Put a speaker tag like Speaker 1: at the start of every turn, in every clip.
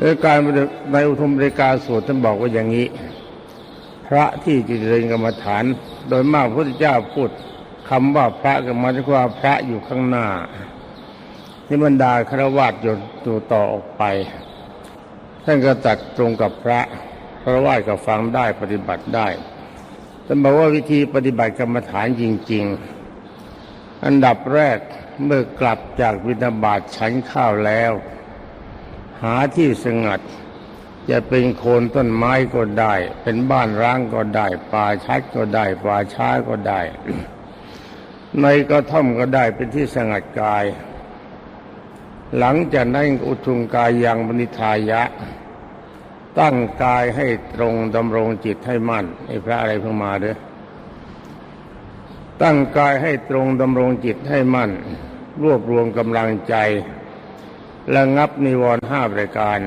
Speaker 1: ในการในอุทุมบริกาสูตรท่านบอกว่าอย่างนี้ พระที่จะเจริญกรรมฐาน โดยมากพระพุทธเจ้าพูดคำว่าพระกันมาที่ว่าพระอยู่ข้างหน้านี่บรรดาคารวะอยู่ตัวต่อออกไป ท่านก็ตัดตรงกับพระคารวะก็ฟังได้ปฏิบัติได้ท่านบอกว่าวิธีปฏิบัติกรรมฐานจริง ๆ อันดับแรกเมื่อกลับจากวินาบาตฉันข้าวแล้ว หาที่สงัด จะเป็นโคนต้นไม้ก็ได้ เป็นบ้านร้างก็ได้ ป่าชัดก็ได้ ป่าช้าก็ได้ ในกระท่อมก็ได้เป็นที่สงัดกาย หลังจากนั้นอุทุงกายยังบนิทายะ ตั้งกายให้ตรงดำรงจิตให้มั่นไอ้พระอะไรเพิ่งมาเด้อตั้งกายให้ตรงดำรงจิตให้มั่น รวบรวมกำลังใจ ระงับนิวรณ์ห้าประการ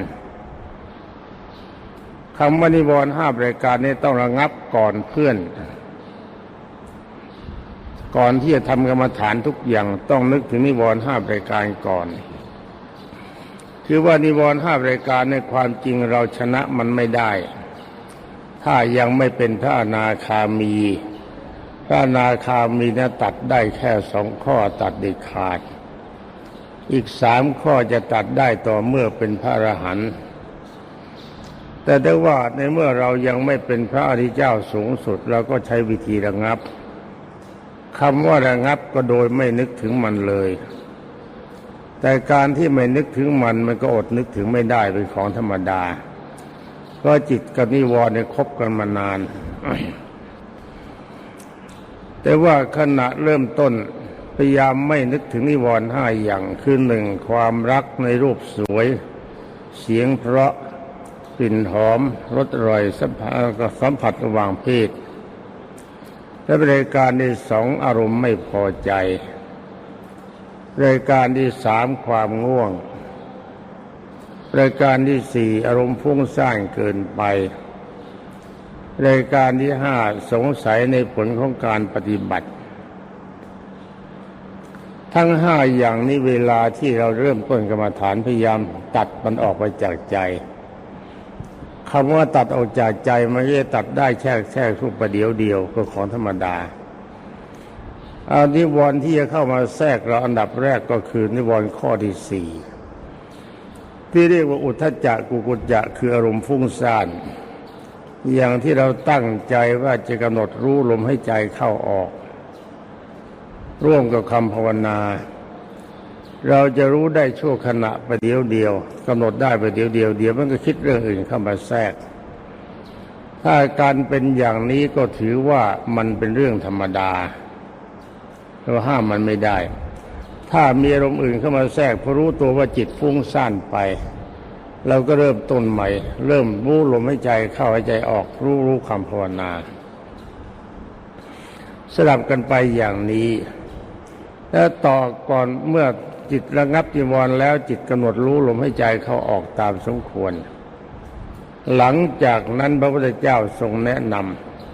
Speaker 1: คำว่านิวรณ์ห้าประการนี้ต้องระงับก่อนเพื่อน ก่อนที่จะทำกรรมฐานทุกอย่างต้องนึกถึงนิวรณ์ห้าประการก่อน คือว่านิวรณ์ห้าประการในความจริงเราชนะมันไม่ได้ ถ้ายังไม่เป็นพระอนาคามี พระอนาคามีนะตัดได้แค่สองข้อตัดเด็ดขาด อีกสามข้อจะตัดได้ต่อเมื่อเป็นพระอรหันต์แต่ได้ว่าในเมื่อเรายังไม่เป็นพระอริยเจ้าสูงสุดเราก็ใช้วิธีระงับคำว่าระงับก็โดยไม่นึกถึงมันเลย แต่การที่ไม่นึกถึงมันมันก็อดนึกถึงไม่ได้เป็นของธรรมดาเพราะจิตกับนิวรณ์เนี่ยคบกันมานาน แต่ว่าขณะเริ่มต้น พยายามไม่นึกถึงนิวรณ์ห้าอย่างคือหนึ่งความรักในรูปสวย เสียงเพราะกลิ่นหอมรสอร่อยสัมผัสสัมผัสระหว่างเพศและรายการที่สองอารมณ์ไม่พอใจรายการที่สามความง่วงรายการที่สี่อารมณ์ฟุ้งซ่านเกินไปรายการที่ห้าสงสัยในผลของการปฏิบัติ ทั้งห้าอย่างนี้เวลาที่เราเริ่มต้นกรรมฐานพยายามตัดมันออกไปจากใจคำว่าตัดออกจากใจมันจะตัดได้แค่แค่ทุกประเดียวเดียวก็ของธรรมดาอานิวรณ์ที่จะเข้ามาแทรกเราอันดับแรกก็คือนิวรณ์ข้อที่สี่ที่เรียกว่าอุทจจะกุกุจจะคืออารมณ์ฟุ้งซ่านอย่างที่เราตั้งใจว่าจะกำหนดรู้ลมให้ใจเข้าออก ร่วมกับคำภาวนา เราจะรู้ได้ชั่วขณะประเดียวเดียวกำหนดได้ประเดียวเดียวเดียวมันก็คิดเรื่องอื่นเข้ามาแทรก ถ้าการเป็นอย่างนี้ก็ถือว่ามันเป็นเรื่องธรรมดาเราห้ามมันไม่ได้ ถ้ามีอารมณ์อื่นเข้ามาแทรกพอรู้ตัวว่าจิตฟุ้งซ่านไปเราก็เริ่มต้นใหม่ เริ่มรู้ลมหายใจเข้าหายใจออก รู้รู้คำภาวนาสลับกันไปอย่างนี้ แล้วต่อก่อนเมื่อจิตระงับจีวรแล้วจิตกำหนดรู้ลมใหายใจเขาออกตามสมควร หลังจากนั้นพระพุทธเจ้าทรงแนะน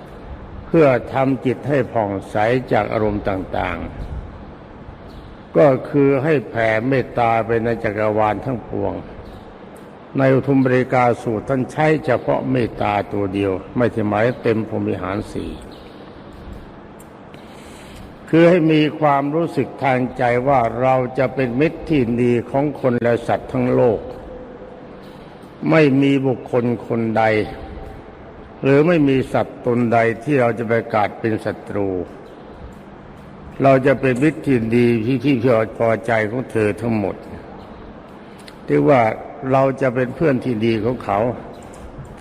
Speaker 1: ำเพื่อทำจิตให้ผ่องใสจากอารมณ์ต่างๆ ก็คือให้แผ่เมตตาไปในจักรวาลทั้งปวง ในอุทุมบริกาสูตรท่านใช้เฉพาะเมตตาตัวเดียว ไม่ใช่หมายเต็มพรมิหารสี่ คือให้มีความรู้สึกทางใจว่าเราจะเป็นมิตรที่ดีของคนและสัตว์ทั้งโลก ไม่มีบุคคลคนใด หรือไม่มีสัตว์ตนใดที่เราจะประกาศเป็นศัตรู เราจะเป็นมิตรที่ดีที่ที่พอใจของเธอทั้งหมดที่ว่าเราจะเป็นเพื่อนที่ดีของเขา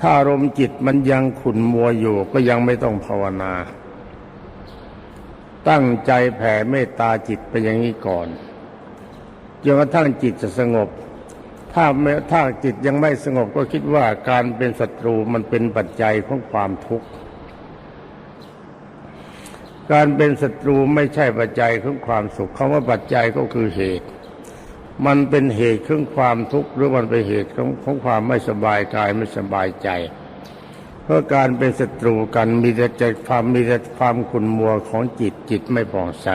Speaker 1: ถ้ารมจิตมันยังขุ่นมัวอยู่ก็ยังไม่ต้องภาวนา ตั้งใจแผ่เมตตาจิตไปอย่างนี้ก่อนจนกระทั่งจิตจะสงบ ถ้าถ้าจิตยังไม่สงบก็คิดว่าการเป็นศัตรูมันเป็นปัจจัยของความทุกข์การเป็นศัตรูไม่ใช่ปัจจัยของความสุขคำว่าปัจจัยก็คือเหตุ มันเป็นเหตุของความทุกข์หรือมันเป็นเหตุของของความไม่สบายกายไม่สบายใจ เพราะการเป็นศัตรูกันมีแต่ใจความมีแต่ความขุ่นมัวของจิตจิตไม่ป่องใส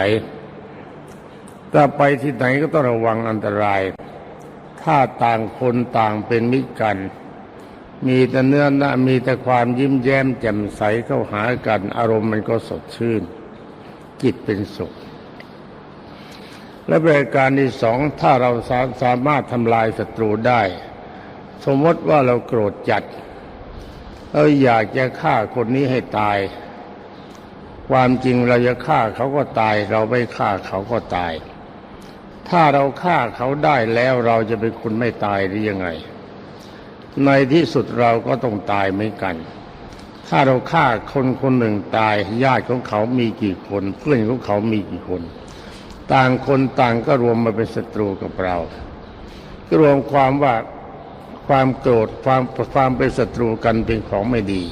Speaker 1: ถ้าไปที่ไหนก็ต้องระวังอันตราย ถ้าต่างคนต่างเป็นมิตรกัน มีแต่เนื้อหน้ามีแต่ความยิ้มแย้มแจ่มใสเข้าหากัน อารมณ์มันก็สดชื่น จิตเป็นสุข และบริการที่สองถ้าเราสาสามารถทำลายศัตรูได้ สมมติว่าเราโกรธจัด เราอยากจะฆ่าคนนี้ให้ตาย ความจริงเราจะฆ่าเขาก็ตาย เราไม่ฆ่าเขาก็ตาย ถ้าเราฆ่าเขาได้แล้วเราจะเป็นคนไม่ตายหรือยังไง ในที่สุดเราก็ต้องตายเหมือนกัน ถ้าเราฆ่าคนคนหนึ่งตายญาติของเขามีกี่คน เพื่อนของเขามีกี่คน ต่างคนต่างก็รวมมาเป็นศัตรูกับเราก็รวมความว่า ความโกรธความความเป็นศัตรูกันเป็นของไม่ดี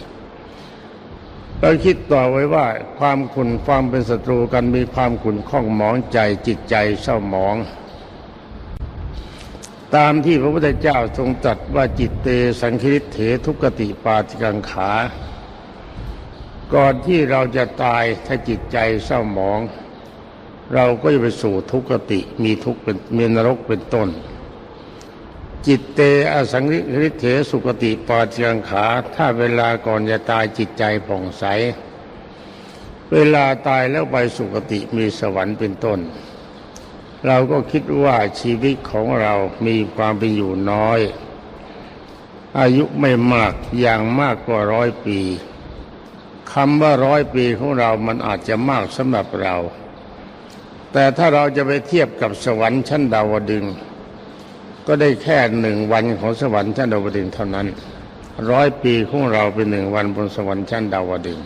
Speaker 1: เราคิดต่อไว้ว่า ความขุนความเป็นศัตรูกันมีความขุนข้องหมองใจจิตใจเศร้าหมอง ตามที่พระพุทธเจ้าทรงตรัสว่าจิตเตสังคิริเถทุกติปาติกังขา ก่อนที่เราจะตายถ้าจิตใจเศร้าหมอง เราก็จะไปสู่ทุกติมีทุกเป็นมีนรกเป็นต้น จิตเตอสังริเถสุกติปาจิกังขา ถ้าเวลาก่อนจะตายจิตใจผ่องใส เวลาตายแล้วไปสุกติมีสวรรค์เป็นต้น เราก็คิดว่าชีวิตของเรามีความเป็นอยู่น้อย อายุไม่มากอย่างมากกว่าร้อยปีคำว่าร้อยปีของเรามันอาจจะมากสำหรับเรา แต่ถ้าเราจะไปเทียบกับสวรรค์ชั้นดาวดึงส ก็ได้แค่หนึ่งวันของสวรรค์ชั้นดาวดึงเท่านั้น ร้อยปีของเราเป็นหนึ่งวันบนสวรรค์ชั้นดาวดึง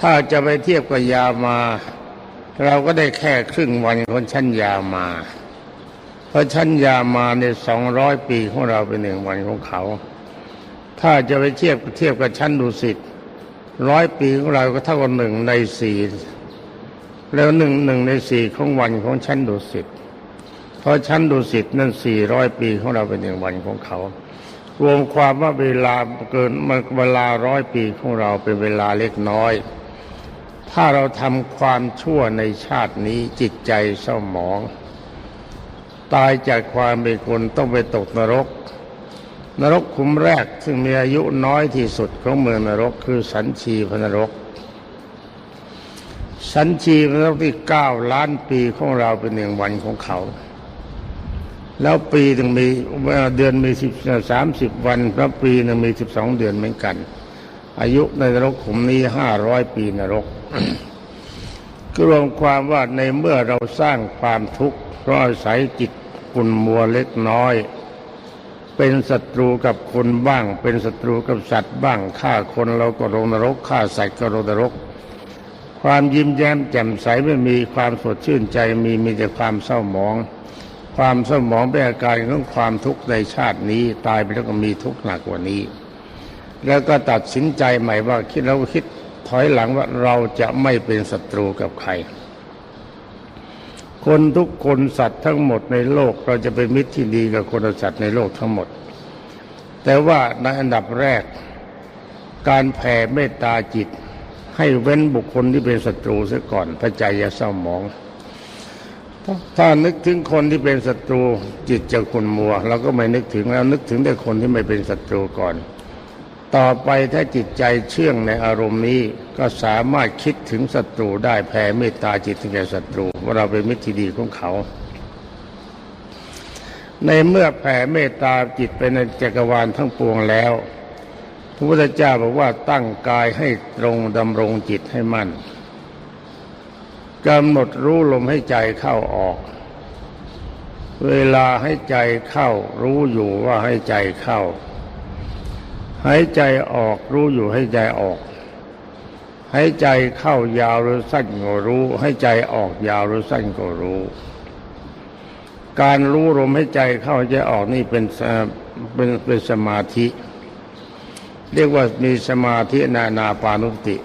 Speaker 1: ถ้าจะไปเทียบกับยามา เราก็ได้แค่ครึ่งวันของชั้นยามา เพราะชั้นยามาในสองร้อยปีของเราเป็นหนึ่งวันของเขา ถ้าจะไปเทียบเทียบกับชั้นดุสิตร้อยปีของเราก็เท่ากับหนึ่งในสี่แล้วหนึ่งหนึ่งในสี่ของวันของชั้นดุสิต ราะชั้นดุสิตนั่นสี่ร้อยปีของเราเป็นหนึ่งวันของเขา รวมความว่าเวลาเกินมันเวลาร้อยปีของเราเป็นเวลาเล็กน้อย ถ้าเราทำความชั่วในชาตินี้จิตใจเศร้าหมอง ตายจากความเป็นคนต้องไปตกนรก นรกขุมแรกซึ่งมีอายุน้อยที่สุดของเมืองนรกคือสันชีพนรกสันชีพนรกที่เก้าล้านปีของเราเป็นหนึ่งวันของเขา แล้วปีหนึ่งมีเดือนมีสิบสามสิบวันแล้วปีหนึ่งมีสิบสองเดือนเหมือนกัน อายุในนรกขุมนี้ห้าร้อยปีนรกก็รวมความว่าในเมื่อเราสร้างความทุกข์เพราะอาศัยจิตกุนมัวเล็กน้อย เป็นศัตรูกับคนบ้าง เป็นศัตรูกับสัตว์บ้างฆ่าคนเราก็ลงนรกฆ่าสัตว์ก็ลงนรก ความยิ้มแย้มแจ่มใสไม่มีความสดชื่นใจมีมีแต่ความเศร้าหมอง ความเศร้าหมองเป็นอาการของความทุกข์ในชาตินี้ ตายไปแล้วก็มีทุกข์หนักกว่านี้ แล้วก็ตัดสินใจใหม่ว่าคิดเราคิดถอยหลังว่าเราจะไม่เป็นศัตรูกับใคร คนทุกคนสัตว์ทั้งหมดในโลกเราจะเป็นมิตรที่ดีกับคนและสัตว์ในโลกทั้งหมด แต่ว่าในอันดับแรก การแผ่เมตตาจิต ให้เว้นบุคคลที่เป็นศัตรูเสียก่อนพระใจจะเศร้าหมอง ถ้านึกถึงคนที่เป็นศัตรูจิตจะขุนมัวเราก็ไม่นึกถึงแล้วนึกถึงแต่คนที่ไม่เป็นศัตรูก่อน ต่อไปถ้าจิตใจเชื่องในอารมณ์นี้ก็สามารถคิดถึงศัตรูได้แผ่เมตตาจิตแก่ศัตรู ว่าเราเป็นมิตรที่ดีของเขา ในเมื่อแผ่เมตตาจิตไปในจักรวาลทั้งปวงแล้วพระพุทธเจ้าบอกว่าตั้งกายให้ตรงดำรงจิตให้มั่น กำหนดรู้ลมให้ใจเข้าออก เวลาให้ใจเข้า รู้อยู่ว่าให้ใจเข้า หายใจออกรู้อยู่ให้ใจออกหายใจเข้ายาวหรือสั้นก็รู้ให้ใจออกยาวหรือสั้นก็รู้ การรู้ลมให้ใจเข้าใจออกนี่เป็นเป็นเป็นสมาธิ เรียกว่ามีสมาธินานาปานุติ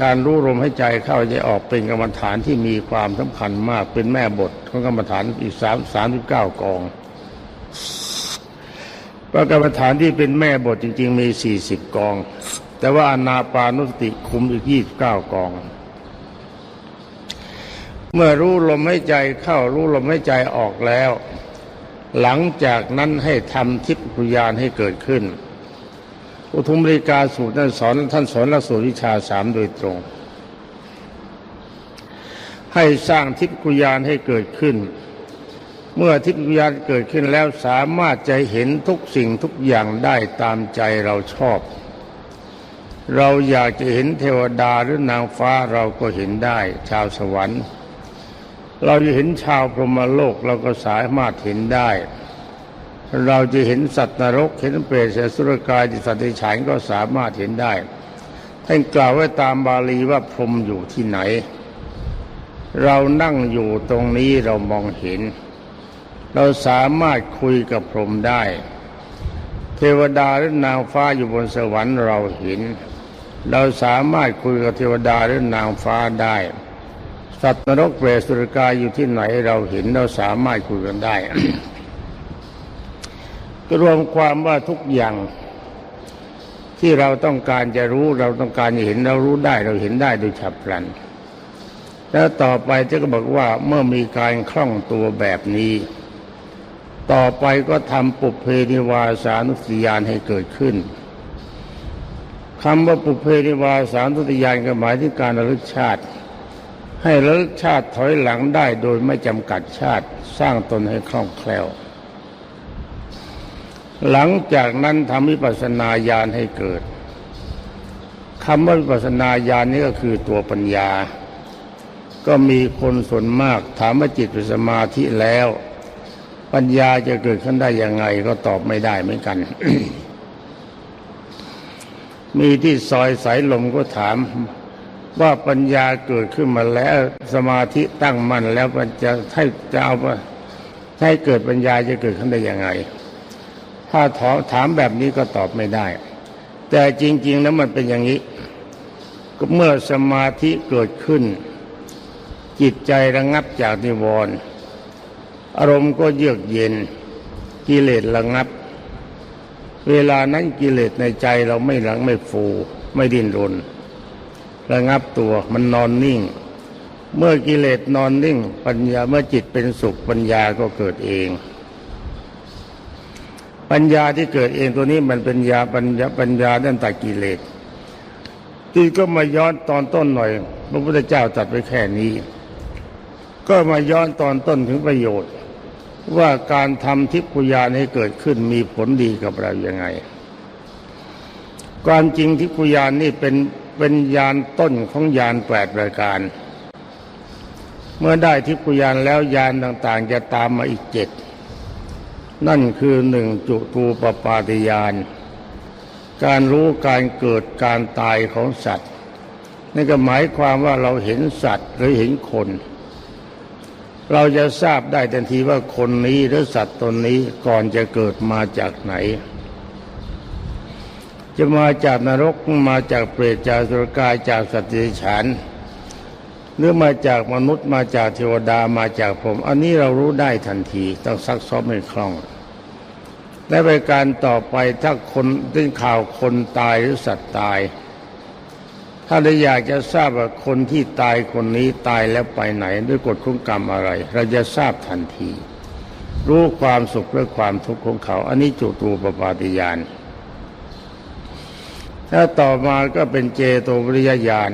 Speaker 1: การรู้ลมให้ใจเข้าใจออกเป็นกรรมฐานที่มีความสำคัญมากเป็นแม่บทของกรรมฐานอีกสามสามสิบเก้ากองพระกรรมฐานที่เป็นแม่บทจริง ๆ มีสี่สิบกอง แต่ว่าอนาปานุสติคุมอีกยี่สิบเก้ากอง เมื่อรู้ลมหายใจเข้ารู้ลมหายใจออกแล้ว หลังจากนั้นให้ทำทิพยาณให้เกิดขึ้น อุทุมริกาสูตรนั้นสอนท่านสอนหลักสูตรวิชาสามโดยตรง ให้สร้างทิพยญาณให้เกิดขึ้น เมื่อทิพยญาณเกิดขึ้นแล้วสามารถจะเห็นทุกสิ่งทุกอย่างได้ตามใจเราชอบ เราอยากจะเห็นเทวดาหรือนางฟ้าเราก็เห็นได้ ชาวสวรรค์ เราจะเห็นชาวพรหมโลกเราก็สามารถเห็นได้ เราจะเห็นสัตว์นรกเห็นเปรตเสสุรกายจิตสัตว์ในฉานก็สามารถเห็นได้ท่านกล่าวไว้ตามบาลีว่าพรหมอยู่ที่ไหน เรานั่งอยู่ตรงนี้เรามองเห็น เราสามารถคุยกับพรหมได้ เทวดาหรือนางฟ้าอยู่บนสวรรค์เราเห็น เราสามารถคุยกับเทวดาหรือนางฟ้าได้ สัตว์นรกเปรตสุรกายอยู่ที่ไหนเราเห็นเราสามารถคุยกันได้ รวมความว่าทุกอย่างที่เราต้องการจะรู้เราต้องการจะเห็นเรารู้ได้เราเห็นได้โดยฉับพลัน แล้วต่อไปจะก็บอกว่าเมื่อมีการคล่องตัวแบบนี้ ต่อไปก็ทำปุเพนิวาสานุสติยานให้เกิดขึ้นคำว่าปุเพนิวาสานุสติยานก็หมายถึงการระลึกชาติ ให้ระลึกชาติถอยหลังได้โดยไม่จำกัดชาติสร้างตนให้คล่องแคล่ว หลังจากนั้นทำวิปัสสนาญาณให้เกิดคำว่าวิปัสสนาญาณนี้ก็คือตัวปัญญา ก็มีคนส่วนมากถามว่าจิตเป็นสมาธิแล้ว ปัญญาจะเกิดขึ้นได้ยังไงก็ตอบไม่ได้เหมือนกัน มีที่ซอยสายลมก็ถามว่าปัญญาเกิดขึ้นมาแล้วสมาธิตั้งมั่นแล้วมันจะให้จะเอาให้เกิดปัญญาจะเกิดขึ้นได้ยังไง ถ้าถามแบบนี้ก็ตอบไม่ได้ แต่จริง ๆ แล้วมันเป็นอย่างนี้ก็เมื่อสมาธิเกิดขึ้น จิตใจระงับจากนิวรณ์อารมณ์ก็เยือกเย็น กิเลสระงับ เวลานั้นกิเลสในใจเราไม่หลังไม่ฟู ไม่ดิ้นรน ระงับตัวมันนอนนิ่ง เมื่อกิเลสนอนนิ่ง ปัญญาเมื่อจิตเป็นสุขปัญญาก็เกิดเอง ปัญญาที่เกิดเองตัวนี้มันเป็นญาปัญญาปัญญาด้านตัดกิเลสที่ก็มาย้อนตอนต้นหน่อย พระพุทธเจ้าตัดไปแค่นี้ ก็มาย้อนตอนต้นถึงประโยชน์ ว่าการทำทิพยานให้เกิดขึ้นมีผลดีกับเรายังไง ความจริงทิพยานนี่เป็นเป็นยานต้นของยานแปดรายการ เมื่อได้ทิพยานแล้วยานต่างๆ จะตามมาอีกเจ็ด นั่นคือหนึ่งจุตูปปาติยาน การรู้การเกิดการตายของสัตว์นี่นก็หมายความว่าเราเห็นสัตว์หรือเห็นคน เราจะทราบได้ทันทีว่าคนนี้หรือสัตว์ตนนี้ก่อนจะเกิดมาจากไหน จะมาจากนรกมาจากเปรตจากสุรกายจากสัตว์เดรัจฉาน หรือมาจากมนุษย์มาจากเทวดามาจากผม อันนี้เรารู้ได้ทันทีต้องซักซ้อมให้คล่อง และไปการต่อไปถ้าคนได้ข่าวคนตายหรือสัตว์ตาย ถ้าเราอยากจะทราบว่าคนที่ตายคนนี้ตายแล้วไปไหน ด้วยกฎของกรรมอะไร เราจะทราบทันที รู้ความสุขและความทุกข์ของเขา อันนี้จุตูปปาติยานถ้าต่อมาก็เป็นเจโตวิริยญาณ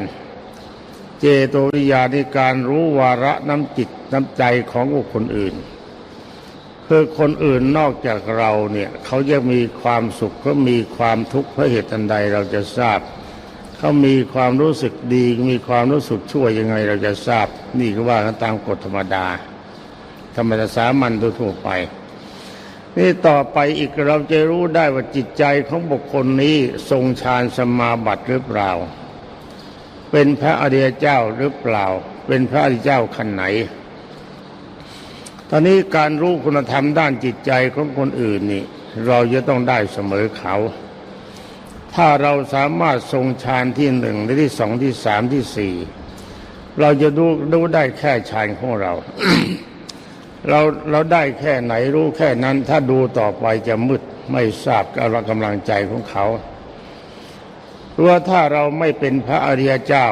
Speaker 1: เจโตวิริยาในการรู้วาระน้ำจิตน้ำใจของบุคคลอื่น คือคนอื่นนอกจากเราเนี่ยเขาจะมีความสุขเขามีความทุกข์เพราะเหตุอันใดเราจะทราบ เขามีความรู้สึกดีมีความรู้สึกชั่วยังไงเราจะทราบ นี่ก็ว่ากันตามกฎธรรมดา ธรรมดาสามัญทั่วไปนี่ต่อไปอีกเราจะรู้ได้ว่าจิตใจของบุคคลนี้ทรงฌานสมาบัติหรือเปล่า เป็นพระอริยเจ้าหรือเปล่า เป็นพระอริยเจ้าขั้นไหน ตอนนี้การรู้คุณธรรมด้านจิตใจของคนอื่นนี่ เราจะต้องได้เสมอเขา ถ้าเราสามารถทรงฌานที่หนึ่งที่สองที่สามที่สี่เราจะดูดูได้แค่ฌานของเราเราเราได้แค่ไหนรู้แค่นั้นถ้าดูต่อไปจะมืดไม่ทราบกำลังใจของเขา ว่าถ้าเราไม่เป็นพระอริยเจ้า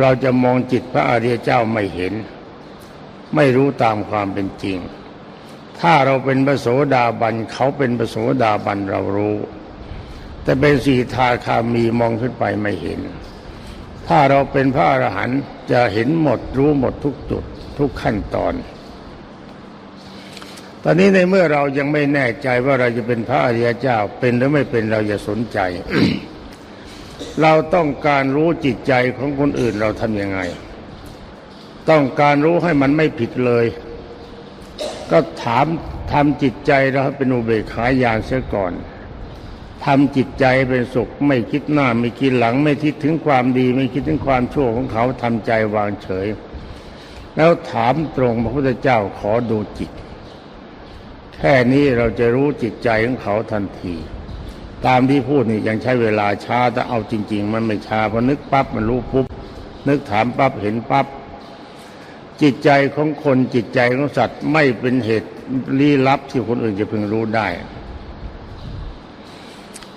Speaker 1: เราจะมองจิตพระอริยเจ้าไม่เห็น ไม่รู้ตามความเป็นจริง ถ้าเราเป็นพระโสดาบันเขาเป็นพระโสดาบันเรารู้ แต่เป็นสีทาคามีมองขึ้นไปไม่เห็น ถ้าเราเป็นพระอรหันต์จะเห็นหมดรู้หมดทุกจุดทุกขั้นตอนตอนนี้ในเมื่อเรายังไม่แน่ใจว่าเราจะเป็นพระอริยเจ้าเป็นหรือไม่เป็นเราอย่าสนใจ เราต้องการรู้จิตใจของคนอื่นเราทำยังไง ต้องการรู้ให้มันไม่ผิดเลย ก็ถามทำจิตใจเราเป็นอุเบกขาญาณเสียก่อนทำจิตใจเป็นสุขไม่คิดหน้าไม่คิดหลัง ไม่คิดถึงความดี ไม่คิดถึงความชั่วของเขาทำใจวางเฉย แล้วถามตรงพระพุทธเจ้าขอดูจิต แค่นี้เราจะรู้จิตใจของเขาทันที ตามที่พูดนี่ยังใช้เวลาช้าแต่เอาจริง ๆ มันไม่ช้าพอนึกปั๊บมันรู้ปุ๊บนึกถามปั๊บเห็นปั๊บจิตใจของคนจิตใจของสัตว์ไม่เป็นเหตุลี้ลับที่คนอื่นจะพึงรู้ได้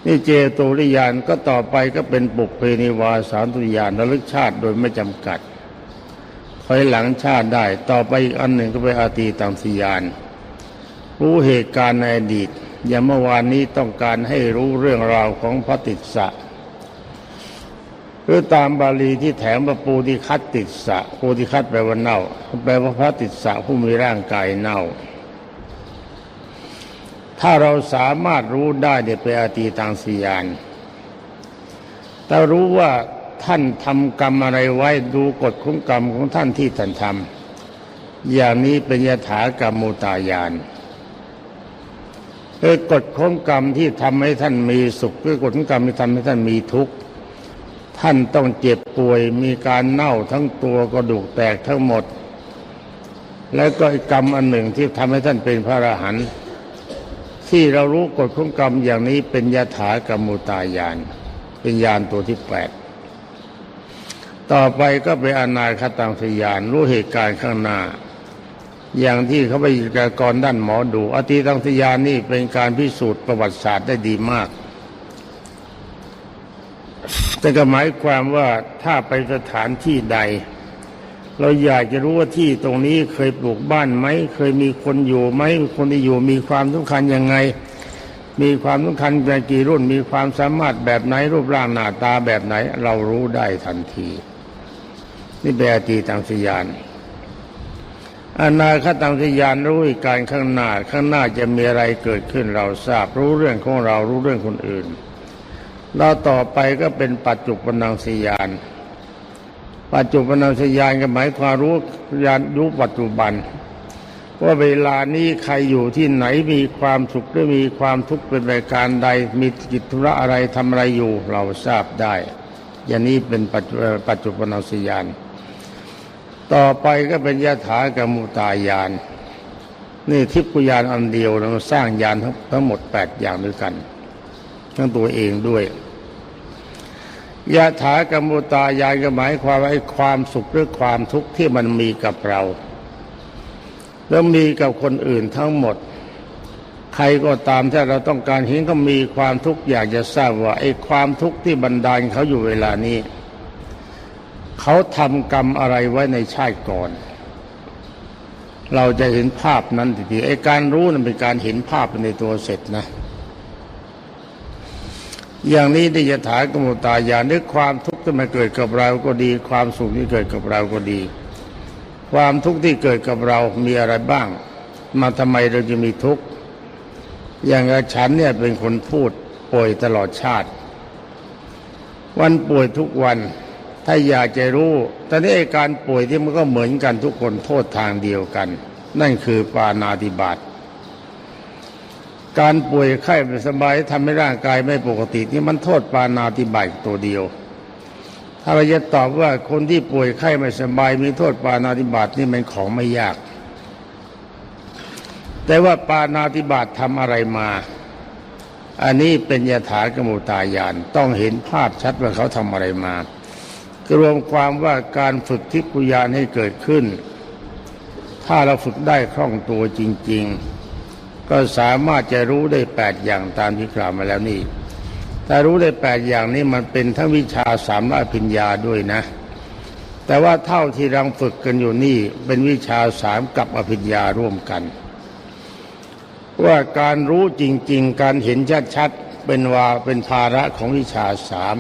Speaker 1: นี่เจโตริยานก็ต่อไปก็เป็นปุกเพนิวาสานตุยานระลึกชาติโดยไม่จำกัดถอยหลังชาติได้ ต่อไปอีกอันหนึ่งก็เป็นอาตีตังสยาน รู้เหตุการณ์ในอดีต อย่างเมื่อวานนี้ต้องการให้รู้เรื่องราวของพระติสสะหรือตามบาลีที่แถมว่าปูติคัตติสสะปูติคัตแปลว่าเน่า แปลว่าพระติสสะผู้มีร่างกายเน่า ถ้าเราสามารถรู้ได้เดี๋ยวไปนอาตีตังสียาน แต่รู้ว่าท่านทำกรรมอะไรไว้ดูกฎของกรรมของท่านที่ท่านทำอย่างนี้เป็นยถากรรมมุตายาน คือกฎของกรรมที่ทำให้ท่านมีสุขคือกฎของกรรมที่ทำให้ท่านมีทุกข์ท่านต้องเจ็บป่วยมีการเน่าทั้งตัวกระดูกแตกทั้งหมด แล้วก็กรรมอันหนึ่งที่ทำให้ท่านเป็นพระอรหันต์ที่เรารู้กฎของกรรมอย่างนี้เป็นยถากรรมุตายาน เป็นยานตัวที่แปดต่อไปก็เป็นอนาคตังสยานรู้เหตุการณ์ข้างหน้า อย่างที่เขาไปกากรด้านหมอดูอติตังสยานนี่เป็นการพิสูจน์ประวัติศาสตร์ได้ดีมาก แต่ก็หมายความว่าถ้าไปสถานที่ใด เราอยากจะรู้ว่าที่ตรงนี้เคยปลูกบ้านไหม เคยมีคนอยู่ไหมคนที่อยู่มีความสำคัญยังไง มีความสำคัญในกี่รุ่น มีความสามารถแบบไหนรูปร่างหน้าตาแบบไหน เรารู้ได้ทันที นี่เป็นอตีตังสยาน อนาคตังสยานรู้อีกการข้างหน้าข้างหน้าจะมีอะไรเกิดขึ้นเราทราบรู้เรื่องของเรารู้เรื่องคนอื่นเราต่อไปก็เป็นปัจจุบันังสยาน ปัจจุบันังสยานก็หมายความรู้ยานรู้ปัจจุบัน ว่าเวลานี้ใครอยู่ที่ไหนมีความสุขหรือมีความทุกข์เป็นรายการใด มีกิจธุระอะไรทำอะไรอยู่ เราทราบได้ อย่างนี้เป็นปัจจุปัจจุบันังสยาน ต่อไปก็เป็นยถากรรมุตายาน นี่ทิพยานอันเดียวเราสร้างยานทั้งทั้งหมดแปดอย่างด้วยกัน ทั้งตัวเองด้วยยะถากรรมุตายายก็หมายความว่าไอ้ความสุขหรือความทุกข์ที่มันมีกับเรา แล้วมีกับคนอื่นทั้งหมด ใครก็ตามถ้าเราต้องการเห็นเขามีความทุกข์อยากจะทราบว่าไอ้ความทุกข์ที่บันดาลเขาอยู่เวลานี้ เขาทำกรรมอะไรไว้ในชาติก่อน เราจะเห็นภาพนั้นทีเดียวไอ้การรู้นั้นเป็นการเห็นภาพในตัวเสร็จนะ อย่างนี้ได้ยถากรรมตายานด้วยความทุกข์ที่มาเกิดกับเราก็ดี ความสุขที่เกิดกับเราก็ดี ความทุกข์ที่เกิดกับเรามีอะไรบ้าง มาทำไมเราจะมีทุกข์อย่างฉันเนี่ยเป็นคนพูดป่วยตลอดชาติ วันป่วยทุกวัน ถ้าอยากจะรู้แต่นี้อาการป่วยที่มันก็เหมือนกันทุกคนโทษทางเดียวกัน นั่นคือปานาติบาตการป่วยไข้ไม่สบายทำให้ร่างกายไม่ปกติ นี่มันโทษปานาติบาตตัวเดียว ถ้าเราจะตอบว่าคนที่ป่วยไข้ไม่สบายมีโทษปานาติบาตนี่มันของไม่ยาก แต่ว่าปานาติบาตทำอะไรมา อันนี้เป็นยถากรรมุตายานต้องเห็นภาพชัดว่าเขาทำอะไรมา รวมความว่าการฝึกทิพยานให้เกิดขึ้น ถ้าเราฝึกได้คล่องตัวจริง ๆ ก็สามารถจะรู้ได้แปดอย่างตามที่กล่าวมาแล้วนี่ถ้ารู้ได้แปดอย่างนี้มันเป็นทั้งวิชาสามร้อยพิญญาด้วยนะ แต่ว่าเท่าที่รังฝึกกันอยู่นี่เป็นวิชาสามกับอภิญญาร่วมกัน ว่าการรู้จริง ๆ การเห็นชัดๆเป็นว่าเป็นภาระของวิชาสาม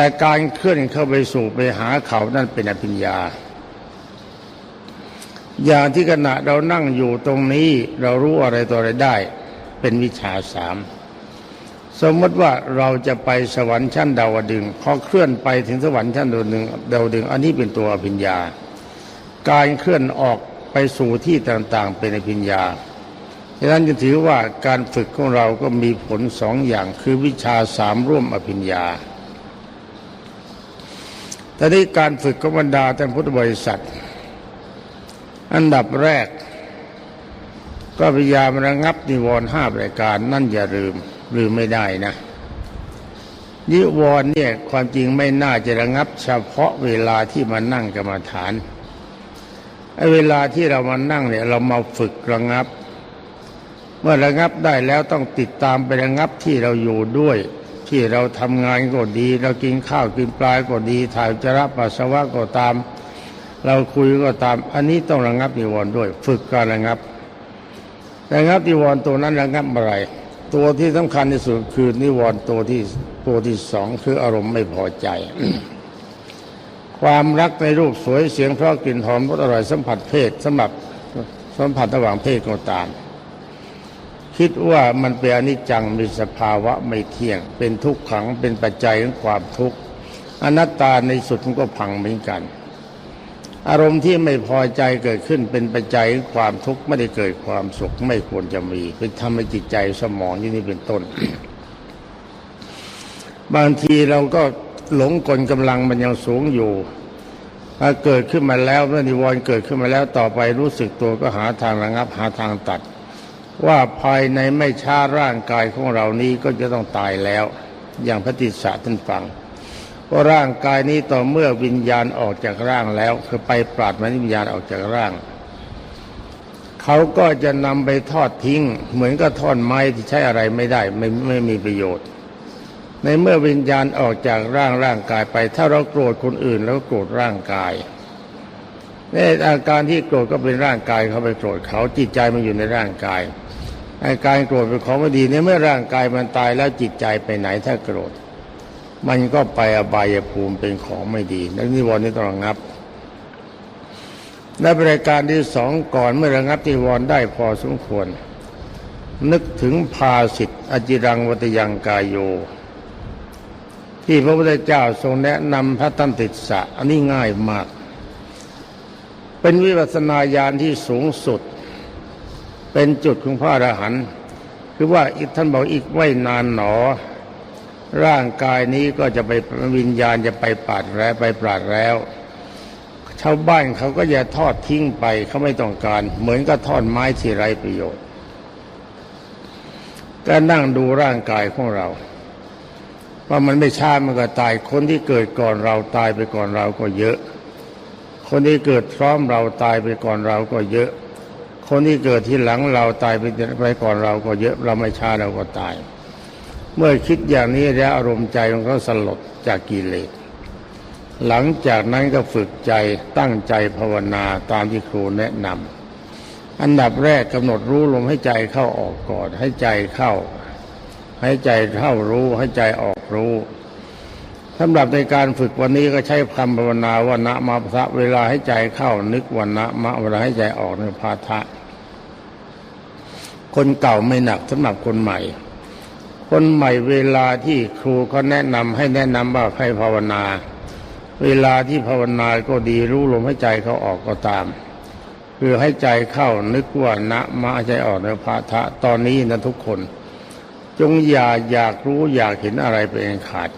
Speaker 1: แต่การเคลื่อนเข้าไปสู่ไปหาเขานั่นเป็นอภิญญา อย่างที่ขณะเรานั่งอยู่ตรงนี้เรารู้อะไรต่ออะไรได้ เป็นวิชาสามสมมติว่าเราจะไปสวรรค์ชั้นดาวดึงพอเคลื่อนไปถึงสวรรค์ชั้นดาวดึงดาวดึง อันนี้เป็นตัวอภิญญา การเคลื่อนออกไปสู่ที่ต่างๆ เป็นอภิญญาดังนั้นจะถือว่าการฝึกของเราก็มีผลสองอย่างคือวิชาสามร่วมอภิญญา ต่นี้การฝึกของบรรดาท่านพุทธบริษัท อันดับแรก ก็พยายามระงับนิวรณ์ห้ารายการ นั่นอย่าลืมลืมไม่ได้นะนิวรณ์เนี่ยความจริงไม่น่าจะระงับ เฉพาะเวลาที่มานั่งกรรมฐานไอ้เวลาที่เรามานั่งเนี่ยเรามาฝึกระงับ เมื่อระงับได้แล้วต้องติดตามไประงับที่เราอยู่ด้วย ที่เราทำงานก็ดี เรากินข้าวกินปลาก็ดี ถ่ายจระปัสสาวะก็ตาม เราคุยก็ตาม อันนี้ต้องระงับนิวรณ์ด้วย ฝึกการระงับระงับนิวรณ์ตัวนั้นระงับอะไร ตัวที่สำคัญที่สุดคือนิวรณ์ตัวที่ตัวที่สองคืออารมณ์ไม่พอใจ ความรักในรูปสวยเสียงเพราะกลิ่นหอมรสอร่อยสัมผัสเพศสำหรับสัมผัสระหว่างเพศก็ตาม คิดว่ามันเป็นอนิจจังมีสภาวะไม่เที่ยง เป็นทุกขังเป็นปัจจัยของความทุกข์อนัตตาในสุดมันก็พังเหมือนกัน อารมณ์ที่ไม่พอใจเกิดขึ้นเป็นปัจจัยของความทุกข์ไม่ได้เกิดความสุขไม่ควรจะมีเป็นทำให้จิตใจสมองที่นี่เป็นต้น บางทีเราก็หลงกลกำลังมันยังสูงอยู่ถ้าเกิดขึ้นมาแล้วนิวรณ์เกิดขึ้นมาแล้วต่อไปรู้สึกตัวก็หาทางระงับหาทางตัด ว่าภายในไม่ช้าร่างกายของเรานี้ก็จะต้องตายแล้ว อย่างพระติสสะท่านฟังเพราร่างกายนี้ต่อเมื่อวิญญาณออกจากร่างแล้ว คือไปปราดมันวิญญาณออกจากร่าง เขาก็จะนำไปทอดทิ้ง เหมือนกับท่อนไม้ที่ใช้อะไรไม่ได้ไม่ไม่มีประโยชน์ ในเมื่อวิญญาณออกจากร่างร่างกายไป ถ้าเราโกรธคนอื่นแล้วก็โกรธร่างกายในอาการที่โกรธก็เป็นร่างกายเขาไปโกรธเขาจิตใจมันอยู่ในร่างกาย อาการโกรธเป็นของไม่ดีในเมื่อร่างกายมันตายแล้วจิตใจไปไหนถ้าโกรธ มันก็ไปอบายภูมิเป็นของไม่ดีนักนิวรณ์นี่ต้องระงับและบริการที่สองก่อนเมื่อระงับนิวรณ์ได้พอสมควร นึกถึงภาสิทธิอจิรังวัตยังกายโย ที่พระพุทธเจ้าทรงแนะนำพระตันติสะอันนี้ง่ายมาก เป็นวิปัสสนาญาณที่สูงสุด เป็นจุดของพระอรหันต์คือว่าอีกท่านบอกอีกไม่นานหนอ ร่างกายนี้ก็จะไปวิญญาณจะไปปาดแล้วไปปราดแล้วชาวบ้านเขาก็จะทอดทิ้งไปเขาไม่ต้องการ เหมือนกับทอดไม้ที่ไร้ประโยชน์ก็นั่งดูร่างกายของเรา ว่ามันไม่ช้ามันก็ตาย คนที่เกิดก่อนเราตายไปก่อนเราก็เยอะ คนที่เกิดพร้อมเราตายไปก่อนเราก็เยอะ คนที่เกิดที่หลังเราตายไปไปก่อนเราก็เยอะเราไม่ช้าเราก็ตาย เมื่อคิดอย่างนี้แล้วอารมณ์ใจมันก็สลดจากกิเลสหลังจากนั้นก็ฝึกใจตั้งใจภาวนาตามที่ครูแนะนำอันดับแรกกำหนดรู้ลมให้ใจเข้าออกก่อน ให้ใจเข้า ให้ใจเข้ารู้ให้ใจออกรู้ สำหรับในการฝึกวันนี้ก็ใช้คำภาวนาว่านะมาพระเวลาให้ใจเข้านึกวันนะมะเวลาให้ใจออกในพาทะ คนเก่าไม่หนักสำหรับคนใหม่ คนใหม่เวลาที่ครูเขาแนะนำให้แนะนำว่าให้ภาวนา เวลาที่ภาวนาก็ดีรู้ลมให้ใจเขาออกก็ตาม คือให้ใจเข้านึกว่านะมาใจออกในพาทะตอนนี้นะทุกคน จงอย่าอยากรู้อยากเห็นอะไรเป็นขาด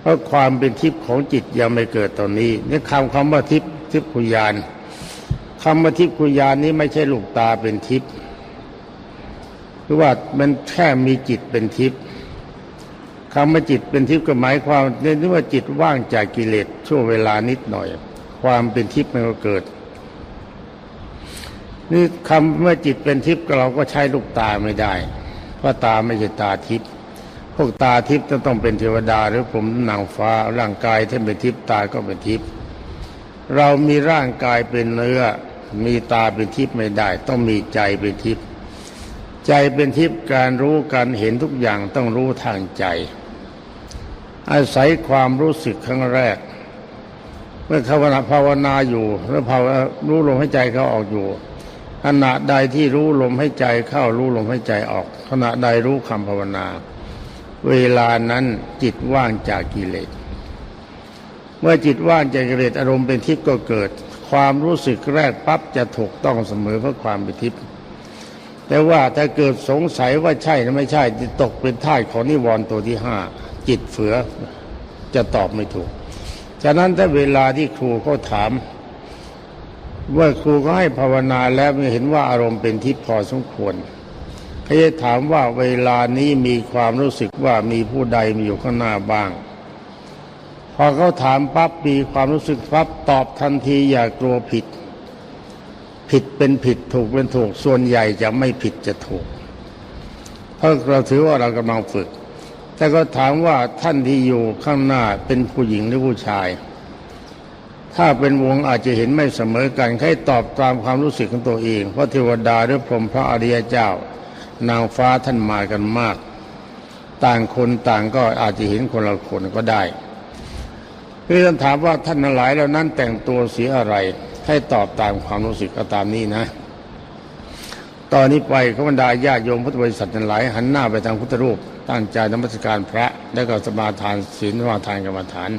Speaker 1: เพราะความเป็นทิพย์ของจิตยังไม่เกิดตอนนี้นี่คำคำว่าทิพย์ทิพย์คุยานคำว่าทิพย์คุยานนี้ไม่ใช่ลูกตาเป็นทิพย์คือว่ามันแค่มีจิตเป็นทิพย์คำว่าจิตเป็นทิพย์ก็หมายความนึกว่าจิตว่างจากกิเลสช่วงเวลานิดหน่อย ความเป็นทิพย์มันก็เกิด นี่คำเมื่อจิตเป็นทิพย์เราก็ใช้ลูกตาไม่ได้เพราะตาไม่ใช่ตาทิพย์ พวกตาทิพย์จะต้องเป็นเทวดาหรือผมนางฟ้าร่างกายถ้าเป็นทิพย์ตาก็เป็นทิพย์เรามีร่างกายเป็นเนื้อ มีตาเป็นทิพย์ไม่ได้ ต้องมีใจเป็นทิพย์ใจเป็นทิพย์การรู้การเห็นทุกอย่างต้องรู้ทางใจ อาศัยความรู้สึกครั้งแรก เมื่อภาวนาภาวนาอยู่หรือภาวนารู้ลมหายใจเข้าออกอยู่ขณะใดที่รู้ลมหายใจเข้ารู้ลมหายใจออก ขณะใดรู้คำภาวนา เวลานั้นจิตว่างจากกิเลส เมื่อจิตว่างจากกิเลสอารมณ์เป็นทิพย์ก็เกิด ความรู้สึกแรกปั๊บจะถูกต้องเสมอเพราะความเป็นทิพย์แต่ว่าถ้าเกิดสงสัยว่าใช่หรือไม่ใช่จะตกเป็นท่าสของนิวรณ์ตัวที่ห้าจิตเฝือจะตอบไม่ถูก ฉะนั้นถ้าเวลาที่ครูเขาถามว่าครูก็ให้ภาวนาแล้วม่เห็นว่าอารมณ์เป็นทิพย์พอสมควร เขาจะถามว่าเวลานี้มีความรู้สึกว่ามีผู้ใดมีอยู่ข้างหน้าบ้าง พอเขาถามปั๊บมีความรู้สึกปั๊บตอบทันทีอย่ากลัวผิด ผิดเป็นผิดถูกเป็นถูกส่วนใหญ่จะไม่ผิดจะถูก เพราะเราถือว่าเรากำลังฝึก แต่ก็ถามว่าท่านที่อยู่ข้างหน้าเป็นผู้หญิงหรือผู้ชายถ้าเป็นวงอาจจะเห็นไม่เสมอกัน ให้ตอบตามความรู้สึกของตัวเอง เพราะเทวดาหรือพรหมพระอริยเจ้า นางฟ้าท่านมากันมาก ต่างคนต่างก็อาจจะเห็นคนละคนก็ได้คือท่านถามว่าท่านทั้งหลายเหล่านั้นแต่งตัวสีอะไร ให้ตอบตามความรู้สึกก็ตามนี้นะ ตอนนี้ไปขบรรดาญาโยมพุทธบริษัทหลาย หันหน้าไปทางพุทธรูป ตั้งใจนมัสการพระ แล้วก็สมาทานศีลสมาทานกรรมฐาน